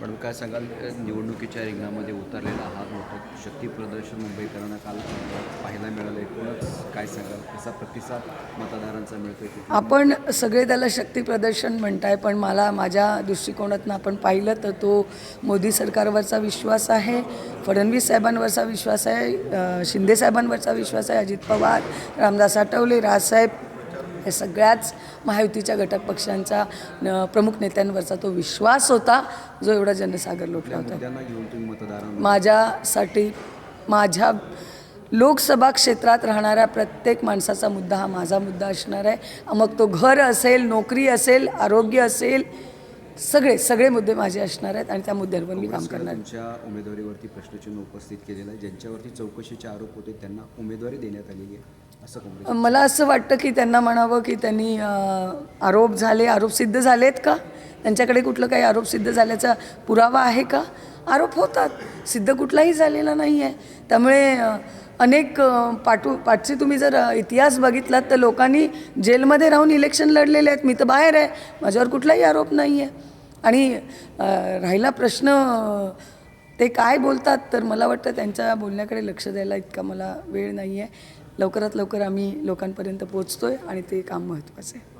पण काय सांगाल निवडणुकीच्या रिंगामध्ये उतरलेला हा मोठा शक्तीप्रदर्शन मुंबईकरांना काल पाहायला मिळालं एकूणच काय सांगाल? कसा प्रतिसाद मतदारांचा मिळतो आपण सगळे त्याला शक्तीप्रदर्शन म्हणताय पण मला माझ्या दृष्टिकोनातून आपण पाहिलं तर तो मोदी सरकारवरचा विश्वास आहे फडणवीस साहेबांवरचा विश्वास आहे शिंदे साहेबांवरचा विश्वास आहे अजित पवार रामदास आठवले राजसाहेब हे सगळ्याच महायुतीच्या घटक पक्षांचा न, प्रमुख नेत्यांवरचा तो विश्वास होता जो एवढा जनसागर लोटला होता. माझ्यासाठी माझ्या लोकसभा क्षेत्रात राहणाऱ्या प्रत्येक माणसाचा मुद्दा हा माझा मुद्दा असणार आहे. मग तो घर असेल नोकरी असेल आरोग्य असेल सगळे सगळे मुद्दे माझे असणार आहेत आणि त्या मुद्द्यांवर मी काम करणार उमेदवारीवरती प्रश्नचिन्ह उपस्थित केलेलं आहे. ज्यांच्यावरती चौकशीचे आरोप होते त्यांना उमेदवारी देण्यात आलेली आहे. मला असं वाटतं की त्यांना म्हणावं की त्यांनी आरोप झाले आरोप सिद्ध झालेत का? त्यांच्याकडे कुठलं काही आरोप सिद्ध झाल्याचा पुरावा आहे का? आरोप होतात. सिद्ध कुठलाही झालेला नाही आहे त्यामुळे अनेक पाठू पाठचे तुम्ही जर इतिहास बघितलात तर लोकांनी जेलमध्ये राहून इलेक्शन लढलेले आहेत. मी तर बाहेर आहे. माझ्यावर कुठलाही आरोप नाही आहे आणि राहिला प्रश्न ते काय बोलतात? तर मला वाटतं त्यांच्या बोलण्याकडे लक्ष द्यायला इतका मला वेळ नाही आहे लवकरात लवकर आम्ही लोकांपर्यंत पोचतो आहे आणि ते काम महत्त्वाचं आहे.